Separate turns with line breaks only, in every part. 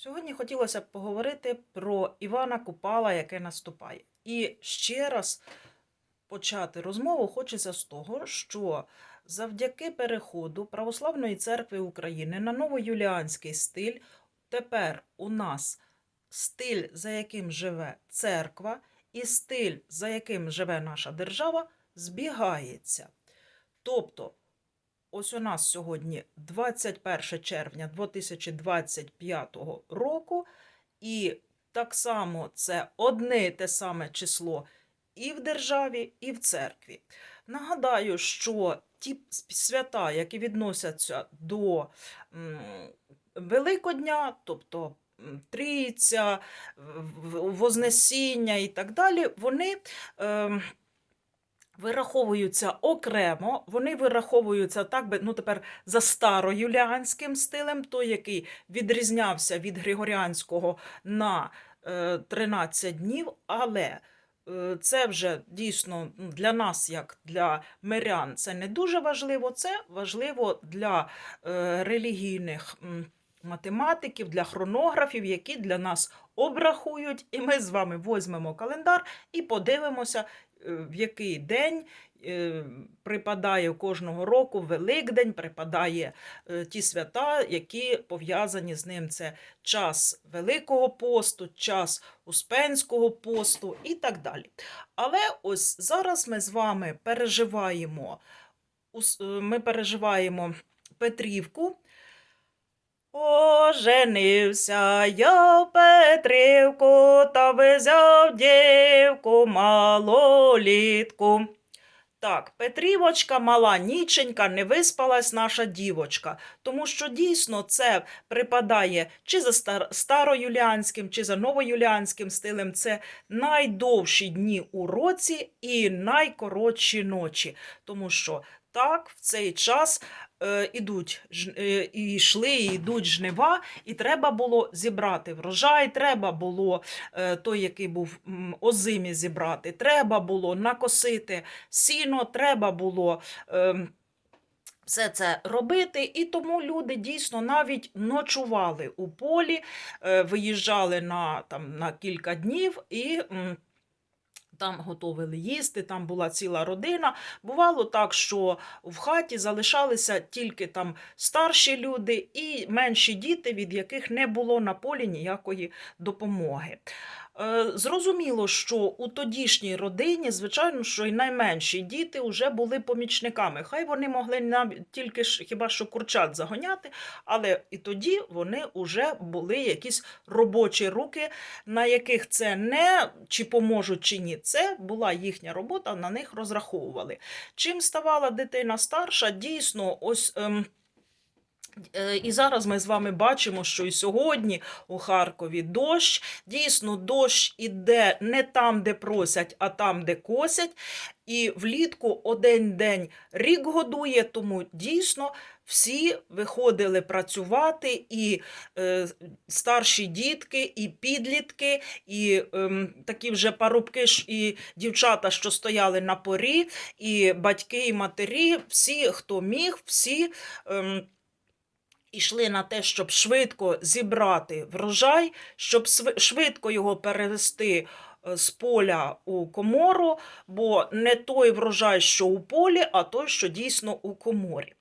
Сьогодні хотілося б поговорити про Івана Купала, яке наступає. І ще раз почати розмову хочеться з того, що завдяки переходу Православної церкви України на новоюліанський стиль тепер у нас стиль, за яким живе церква, і стиль, за яким живе наша держава, збігається. Тобто, ось у нас сьогодні 21 червня 2025 року, і так само це одне і те саме число і в державі, і в церкві. Нагадаю, що ті свята, які відносяться до Великодня, тобто Трійця, Вознесіння і так далі, вони ем, вираховуються окремо, вони вираховуються так би, ну тепер за староюліанським стилем, той, який відрізнявся від Григоріанського на е, 13 днів, але е, це вже дійсно ну, для нас, як для мирян, це не дуже важливо. Це важливо для е, релігійних математиків, для хронографів, які для нас обрахують. І ми з вами візьмемо календар і подивимося, е, в який день е, припадає кожного року Великдень, припадає е, ті свята, які пов'язані з ним. Це час Великого посту, час Успенського посту і так далі. Але ось зараз ми з вами переживаємо, ми переживаємо Петрівку. Оженився я в Петрівку та взяв дівку малолітку. Так, Петрівочка мала ніченька, не виспалась наша дівочка, тому що дійсно це припадає чи за стар- староюліанським, чи за новоюліанським стилем. Це найдовші дні у році і найкоротші ночі, тому що так в цей час е, ідуть ж- е, і йшли, і йдуть жнива, і треба було зібрати врожай, треба було е, той, який був озимі зібрати, треба було накосити сіно, треба було. ем, все це робити, і тому люди дійсно навіть ночували у полі, е, виїжджали на, там, на кілька днів і там готовили їсти, там була ціла родина. Бувало так, що в хаті залишалися тільки там старші люди і менші діти, від яких не було на полі ніякої допомоги. Е, Зрозуміло, що у тодішній родині, звичайно, що і найменші діти вже були помічниками. Хай вони могли навіть тільки ж хіба що курчат загоняти, але і тоді вони вже були якісь робочі руки, на яких це не чи поможуть, чи ні. Це була їхня робота, на них розраховували. Чим ставала дитина старша, дійсно, ось. Ем, І зараз ми з вами бачимо, що і сьогодні у Харкові дощ. Дійсно, дощ іде не там, де просять, а там, де косять. І влітку один день рік годує, тому дійсно всі виходили працювати, і е, старші дітки, і підлітки, і ем, такі вже парубки і дівчата, що стояли на порі, і батьки, і матері, всі, хто міг, всі. Ем, Ішли на те, щоб швидко зібрати врожай, щоб швидко його перевести е, з поля у комору, бо не той врожай, що у полі, а той, що дійсно у коморі.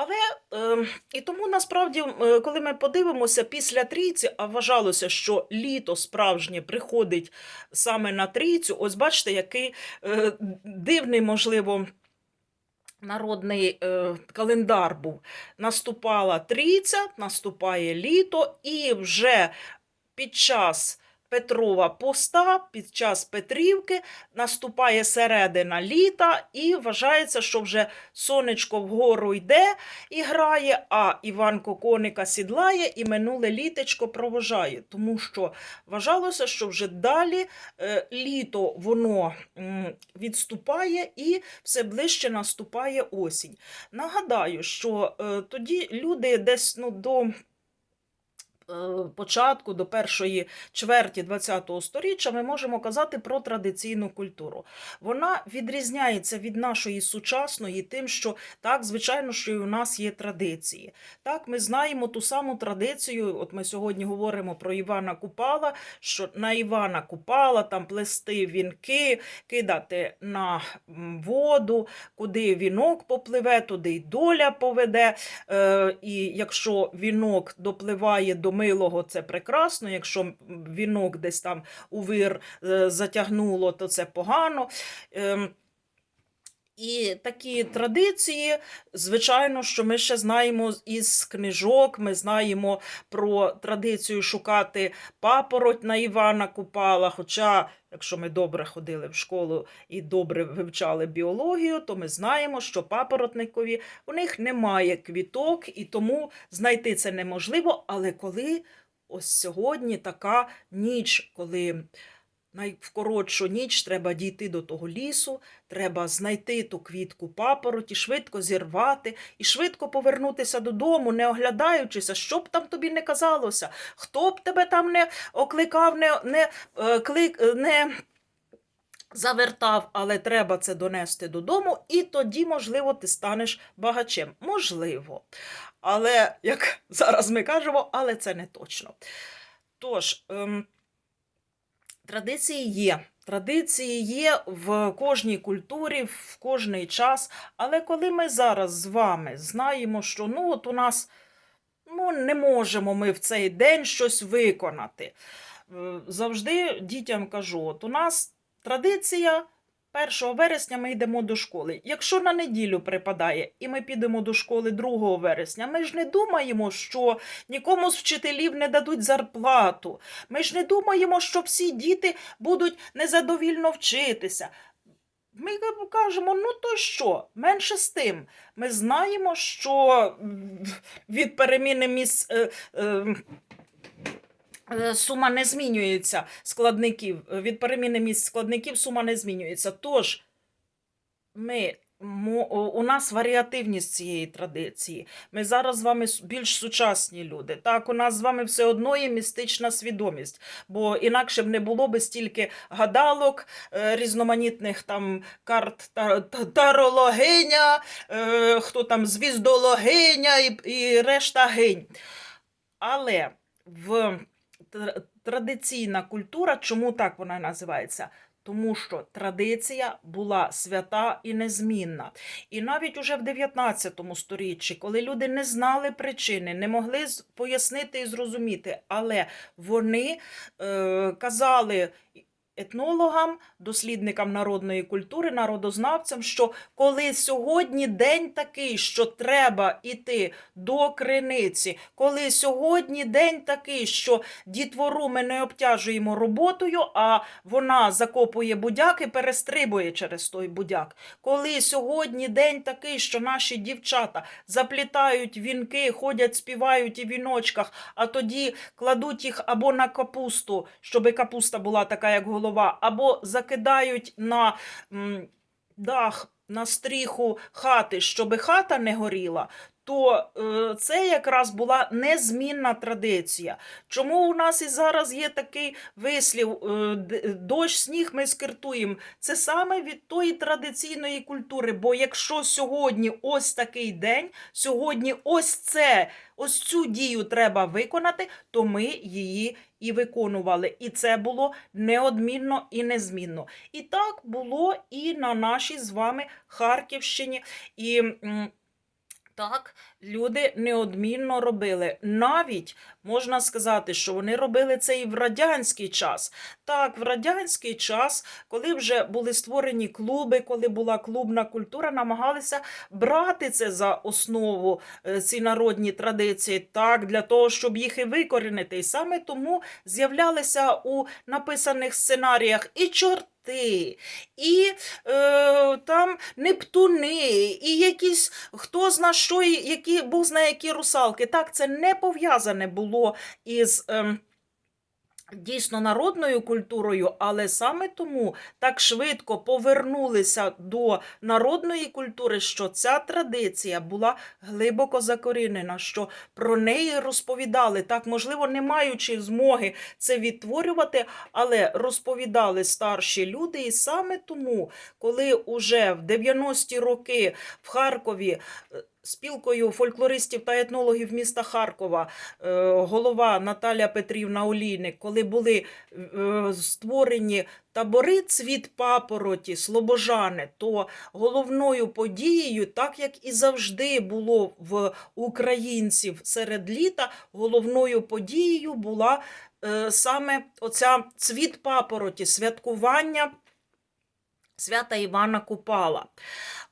Але е, і тому насправді, е, коли ми подивимося після трійці, а вважалося, що літо справжнє приходить саме на трійцю, ось бачите, який е, дивний, можливо, народний е, календар був. Наступала трійця, наступає літо, і вже під час Петрова поста, під час Петрівки наступає середина літа, і вважається, що вже сонечко вгору йде і грає, а Іванко коника сідлає і минуле літечко провожає. Тому що вважалося, що вже далі е, літо воно м, відступає і все ближче наступає осінь. Нагадаю, що е, тоді люди десь ну, до початку до першої чверті ХХ століття ми можемо казати про традиційну культуру. Вона відрізняється від нашої сучасної тим, що так, звичайно, що і у нас є традиції. Так, ми знаємо ту саму традицію. От ми сьогодні говоримо про Івана Купала, що на Івана Купала там плести вінки, кидати на воду, куди вінок попливе, туди й доля поведе. Е, і якщо вінок допливає до милого, це прекрасно. Якщо вінок десь там у вир е, затягнуло, то це погано. Ем, і такі традиції, звичайно, що ми ще знаємо із книжок, ми знаємо про традицію шукати папороть на Івана Купала. Хоча, якщо ми добре ходили в школу і добре вивчали біологію, то ми знаємо, що папоротникові у них немає квіток, і тому знайти це неможливо. Але коли ось сьогодні така ніч, коли найвкоротшу ніч треба дійти до того лісу, треба знайти ту квітку папороті, швидко зірвати і швидко повернутися додому, не оглядаючися, що б там тобі не казалося, хто б тебе там не окликав, не, не, е, клик, е, не завертав, але треба це донести додому, і тоді, можливо, ти станеш багачем. Можливо. Але, як зараз ми кажемо, але це не точно. Тож, ем, традиції є. Традиції є в кожній культурі, в кожний час. Але коли ми зараз з вами знаємо, що ну от у нас ну, не можемо ми в цей день щось виконати. Е, Завжди дітям кажу: от у нас традиція. 1 вересня ми йдемо до школи. Якщо на неділю припадає і ми підемо до школи 2 вересня, ми ж не думаємо, що нікому з вчителів не дадуть зарплату. Ми ж не думаємо, що всі діти будуть незадовільно вчитися. Ми кажемо, ну то що, менше з тим. Ми знаємо, що від переміни місць. Е, е, Сума не змінюється складників. Від переміни місць складників сума не змінюється. Тож ми, у нас варіативність цієї традиції. Ми зараз з вами більш сучасні люди. Так, у нас з вами все одно є містична свідомість, бо інакше б не було би стільки гадалок, е, різноманітних там карт та, та- тарологиня, е, хто там звіздологиня і, решта гинь. Але в традиційна культура, чому так вона називається? Тому що традиція була свята і незмінна. І навіть уже в 19 сторіччі, коли люди не знали причини, не могли пояснити і зрозуміти, але вони е, казали етнологам, дослідникам народної культури, народознавцям, що коли сьогодні день такий, що треба іти до криниці, коли сьогодні день такий, що дітвору ми не обтяжуємо роботою, а вона закопує будяк і перестрибує через той будяк. Коли сьогодні день такий, що наші дівчата заплітають вінки, ходять, співають і віночках, а тоді кладуть їх або на капусту, щоб капуста була така, як голова, або закидають на м, дах, на стріху хати, щоб хата не горіла. То е, це якраз була незмінна традиція. Чому у нас і зараз є такий вислів е, дощ, сніг ми скиртуємо? Це саме від тої традиційної культури. Бо якщо сьогодні ось такий день, сьогодні ось це, ось цю дію треба виконати, то ми її і виконували. І це було неодмінно і незмінно. І так було і на нашій з вами Харківщині. І так, люди неодмінно робили. Навіть можна сказати, що вони робили це і в радянський час. Так, в радянський час, коли вже були створені клуби, коли була клубна культура, намагалися брати це за основу е, ці народні традиції, так, для того, щоб їх і викорінити. І саме тому з'являлися у написаних сценаріях і чорти. І е, там Нептуни, і якісь хто зна що, які Бог знає, які русалки. Так, це не пов'язане було із. ем, дійсно народною культурою, але саме тому так швидко повернулися до народної культури, що ця традиція була глибоко закорінена, що про неї розповідали, так, можливо, не маючи змоги це відтворювати, але розповідали старші люди, і саме тому, коли уже в 90-ті роки в Харкові е, спілкою фольклористів та етнологів міста Харкова е, голова Наталя Петрівна Олійник, коли були е, створені табори цвіт папороті, слобожани, то головною подією, так як і завжди було в українців серед літа, головною подією була е, саме оця цвіт папороті, святкування свята Івана Купала.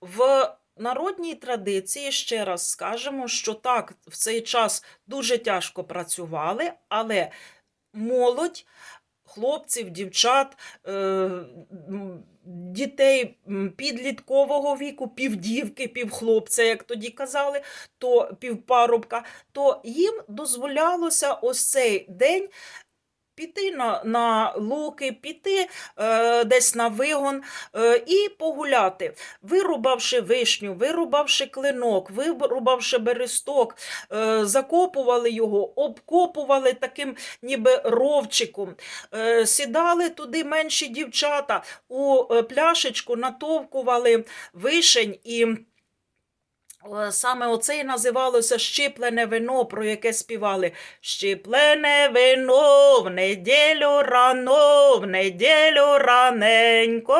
В народній традиції ще раз скажемо, що так, в цей час дуже тяжко працювали, але молодь, хлопців, дівчат, е, дітей підліткового віку, півдівки, півхлопця, як тоді казали, то півпарубка, то їм дозволялося ось цей день піти на, на луки, піти е, десь на вигон е, і погуляти, вирубавши вишню, вирубавши клинок, вирубавши бересток, е, закопували його, обкопували таким ніби ровчиком, е, сідали туди менші дівчата, у е, пляшечку натовкували вишень і. Саме оце і називалося щиплене вино, про яке співали. Щиплене вино в неділю рано, в неділю раненько,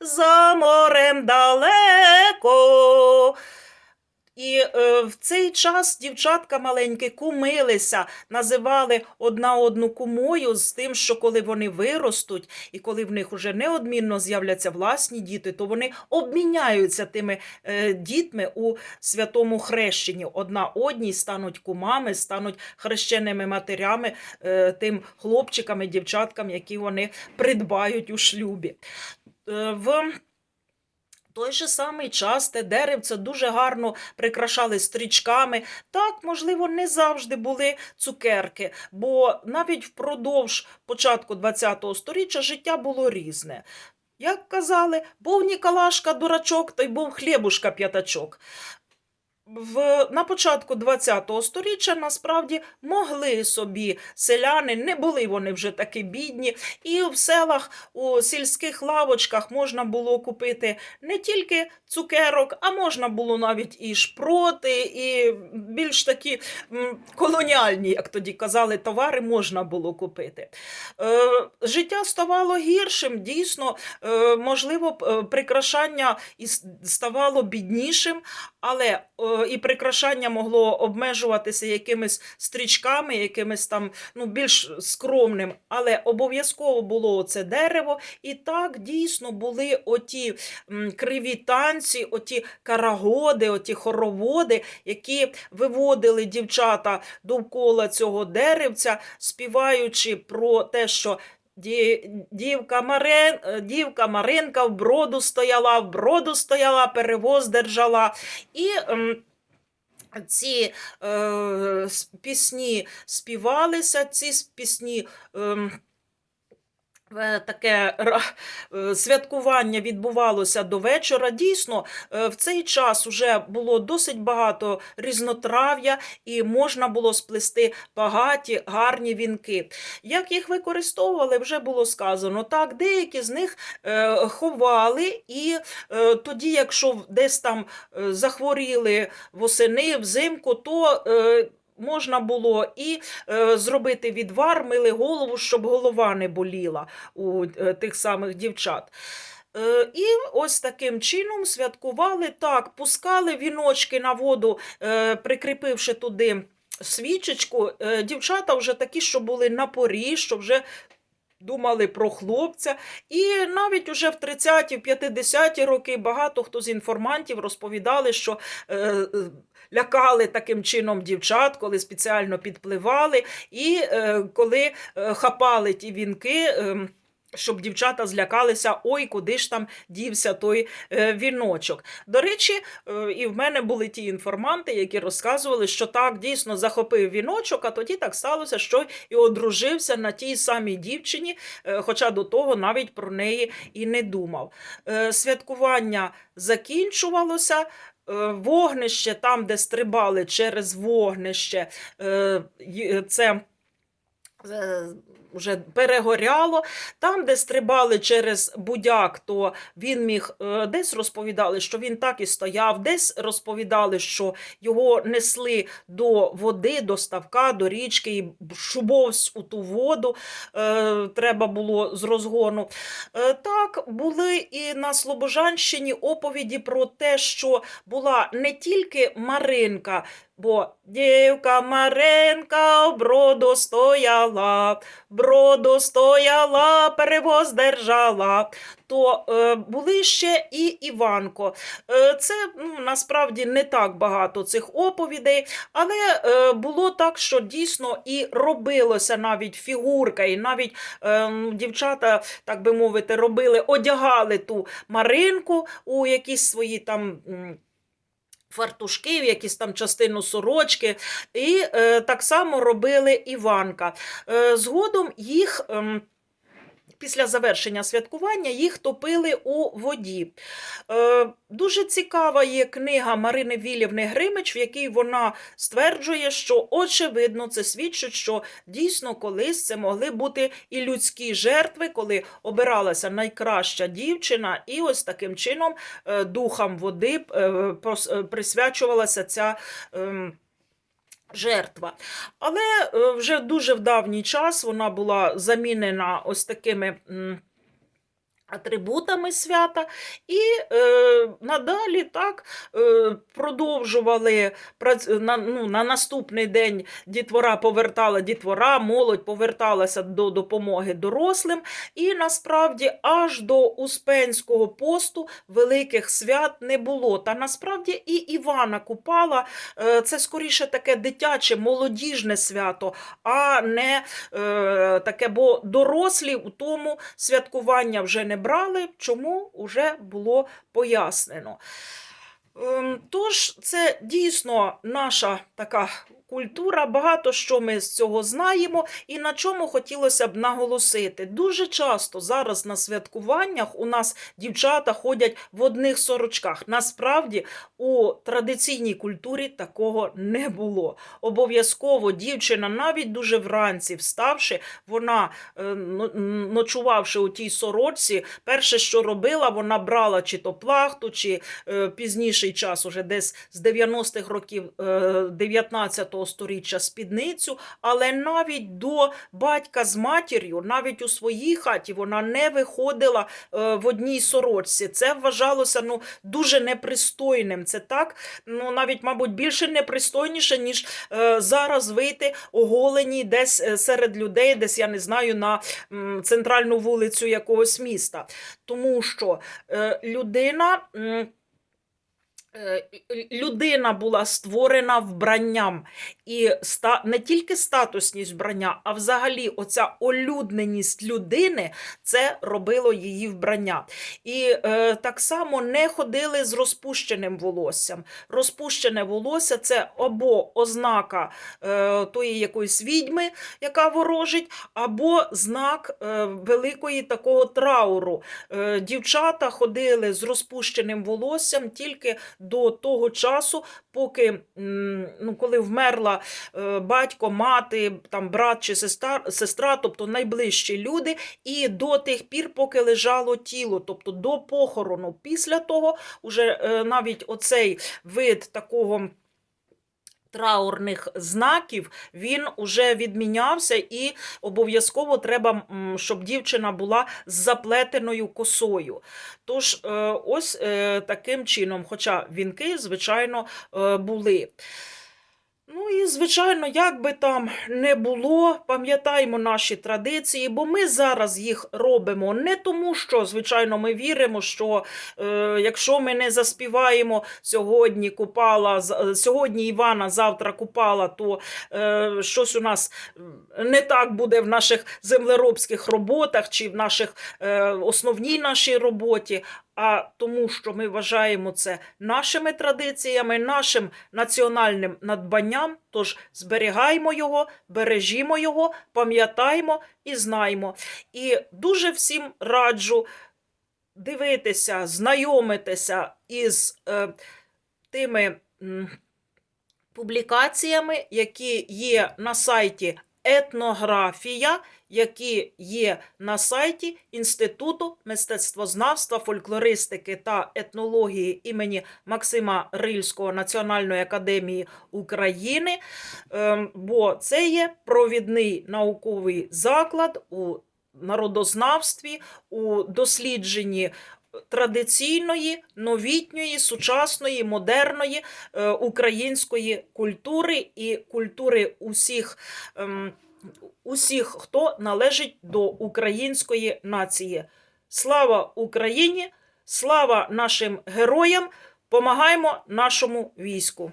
за морем далеко. І е, в цей час дівчатка маленькі кумилися, називали одна одну кумою з тим, що коли вони виростуть, і коли в них уже неодмінно з'являться власні діти, то вони обміняються тими е, дітьми у святому хрещенні. Одна одній стануть кумами, стануть хрещеними матерями е, тим хлопчикам і дівчаткам, які вони придбають у шлюбі. Е, в той же самий час те деревце дуже гарно прикрашали стрічками. Так, можливо, не завжди були цукерки, бо навіть впродовж початку ХХ століття життя було різне. Як казали, був Ніколашка дурачок, то й був хлібушка п'ятачок. В, на початку ХХ століття насправді могли собі селяни, не були вони вже такі бідні, і в селах у сільських лавочках можна було купити не тільки цукерок, а можна було навіть і шпроти, і більш такі колоніальні, як тоді казали, товари можна було купити. Е, життя ставало гіршим, дійсно, е, можливо, е, прикрашання ставало біднішим, але е, і прикрашання могло обмежуватися якимись стрічками, якимись там ну, більш скромним, але обов'язково було це дерево. І так дійсно були оті криві танці, оті карагоди, оті хороводи, які виводили дівчата довкола цього деревця, співаючи про те, що дівка, Марин, е, дівка Маринка в броду стояла, в броду стояла, перевоз держала. І ем, ці е, пісні співалися, ці пісні. е, Таке е, святкування відбувалося до вечора. Дійсно, е, в цей час вже було досить багато різнотрав'я, і можна було сплести багаті гарні вінки. Як їх використовували, вже було сказано. Так, деякі з них е, ховали, і е, тоді, якщо десь там е, захворіли восени, взимку, то е, можна було і е, зробити відвар, мили голову, щоб голова не боліла у е, тих самих дівчат. Е, І ось таким чином святкували так, пускали віночки на воду, е, прикріпивши туди свічечку. Е, Дівчата вже такі, що були на порі, що вже думали про хлопця. І навіть уже в 30-ті, 50-ті роки багато хто з інформантів розповідали, що е, е, лякали таким чином дівчат, коли спеціально підпливали, і е, коли е, хапали ті вінки. ем, щоб дівчата злякалися, ой, куди ж там дівся той е, віночок. До речі, е, і в мене були ті інформанти, які розказували, що так дійсно захопив віночок, а тоді так сталося, що і одружився на тій самій дівчині, е, хоча до того навіть про неї і не думав. Святкування закінчувалося. Вогнище, там, де стрибали через вогнище, це вже перегоряло. Там, де стрибали через будяк, то він міг е, десь розповідали, що він так і стояв, десь розповідали, що його несли до води, до ставка, до річки, і шубовсь у ту воду е, треба було з розгону. Е, так, були і на Слобожанщині оповіді про те, що була не тільки Маринка, Бо дівка Маренка броду стояла, броду стояла, перевоз держала. То е, були ще і Іванко. Е, це ну, насправді не так багато цих оповідей, але е, було так, що дійсно і робилося навіть фігурка, і навіть е, дівчата, так би мовити, робили, одягали ту Маринку у якісь свої там. Фартушки, якісь там частину сорочки, і е, так само робили Іванка. Е, згодом їх. ем, Після завершення святкування їх топили у воді. Е, дуже цікава є книга Марини Вілівни Гримич, в якій вона стверджує, що очевидно це свідчить, що дійсно колись це могли бути і людські жертви, коли обиралася найкраща дівчина, і ось таким чином е, духам води е, е, присвячувалася ця. ем, Жертва. Але е, вже дуже в давній час вона була замінена ось такими атрибутами свята, і е, надалі так е, продовжували на, ну, на наступний день дітвора повертала дітвора, молодь поверталася до допомоги дорослим, і насправді аж до Успенського посту великих свят не було. Та насправді і Івана Купала е, це скоріше таке дитяче, молодіжне свято, а не е, таке, бо дорослі у тому святкування вже не брали, чому вже було пояснено. Ем, Тож це дійсно наша така культура, багато що ми з цього знаємо, і на чому хотілося б наголосити. Дуже часто зараз на святкуваннях у нас дівчата ходять в одних сорочках. Насправді у традиційній культурі такого не було. Обов'язково дівчина, навіть дуже вранці вставши, вона е, ночувавши у тій сорочці, перше, що робила, вона брала чи то плахту, чи е, пізніший час, уже десь з 90-х років е, 19 ХХ сторіччя спідницю, але навіть до батька з матір'ю, навіть у своїй хаті, вона не виходила е, в одній сорочці. Це вважалося ну, дуже непристойним. Це так, ну навіть, мабуть, більше непристойніше, ніж е, зараз вийти оголені десь е, серед людей, десь я не знаю, на центральну вулицю якогось міста. Тому що людина е, Людина була створена вбранням, і не тільки статусність вбрання, а взагалі оця олюдненість людини це робило її вбрання. І е, так само не ходили з розпущеним волоссям. Розпущене волосся це або ознака е, тої якоїсь відьми, яка ворожить, або знак е, великої такого трауру. Е, дівчата ходили з розпущеним волоссям тільки до того часу, поки ну, коли вмерла е, батько, мати, там, брат чи сестра, сестра, тобто найближчі люди, і до тих пір, поки лежало тіло, тобто до похорону. Після того уже е, навіть оцей вид такого. Траурних знаків він уже відмінявся, і обов'язково треба, щоб дівчина була з заплетеною косою. Тож, е, ось е, таким чином, хоча вінки, звичайно, е, були. Ну і, звичайно, як би там не було, пам'ятаємо наші традиції, бо ми зараз їх робимо не тому, що, звичайно, ми віримо, що е, якщо ми не заспіваємо сьогодні Купала, е, сьогодні Івана, завтра Купала, то е, щось у нас не так буде в наших землеробських роботах чи в наших е, основній нашій роботі. А тому, що ми вважаємо це нашими традиціями, нашим національним надбанням. Тож зберігаймо його, бережімо його, пам'ятаймо і знаймо. І дуже всім раджу дивитися, знайомитися із е, тими публікаціями, які є на сайті Етнографія, які є на сайті Інституту мистецтвознавства, фольклористики та етнології імені Максима Рильського Національної академії України, Ем, бо це є провідний науковий заклад у народознавстві, у дослідженні традиційної, новітньої, сучасної, модерної е, української культури і культури усіх. Е, Усіх, хто належить до української нації. Слава Україні! Слава нашим героям! Помагаємо нашому війську!